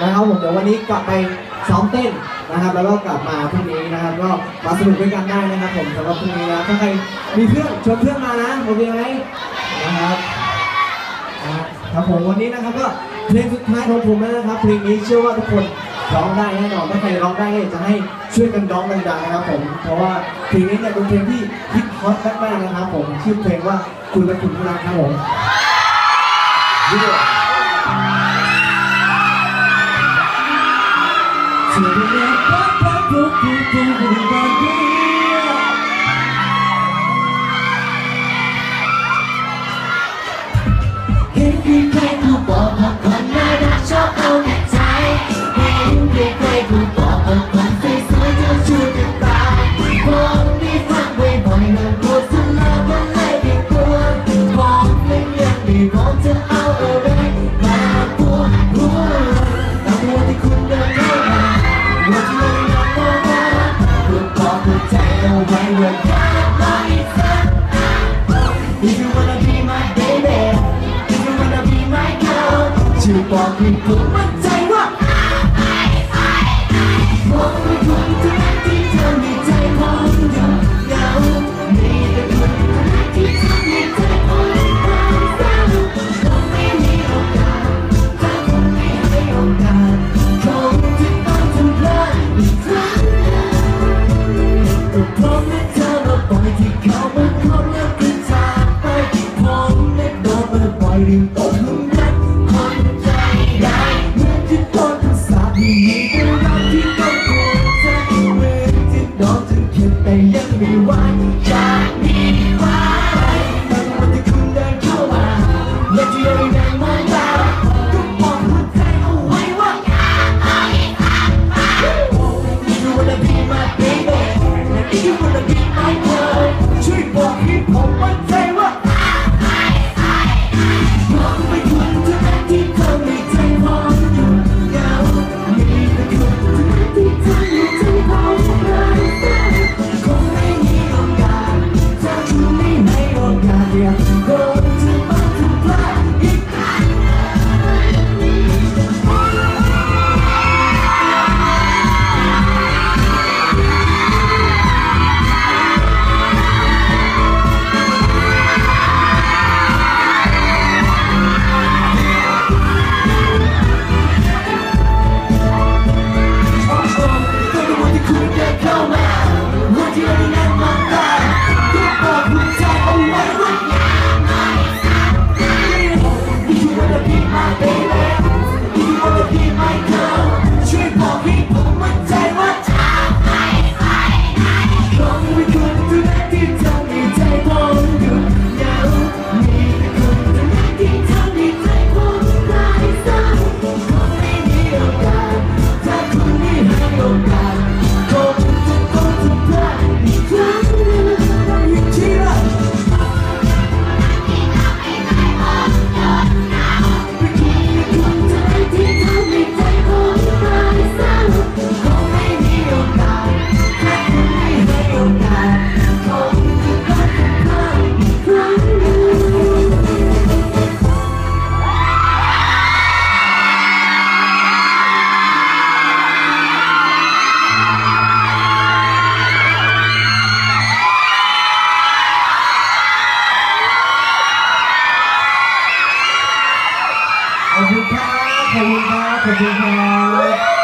นะครับผมเดี๋ยววันนี้กลับไปซ้อมเต้นนะครับ แล้วก็กลับมาพรุ่งนี้นะครับ ก็มาสนุกด้วยกันได้นะครับผมสำหรับพรุ่งนี้นะถ้าใครมีเพื่อนชวนเพื่อนมานะโอเคไหมนะครับครับผมวันนี้นะครับก็เพลงสุดท้ายของผมนะครับเพลงนี้เชื่อว่าทุกคนร้องได้แน่นอนถ้าใครร้องได้จะให้ช่วยกันร้องดังๆนะครับผมเพราะว่าเพลงนี้เนี่ยเป็นเพลงที่ฮิตฮอตมากๆนะครับผมชื่อเพลงว่าคุณและคุณพลังครับผม Thank you. body Come coming back again.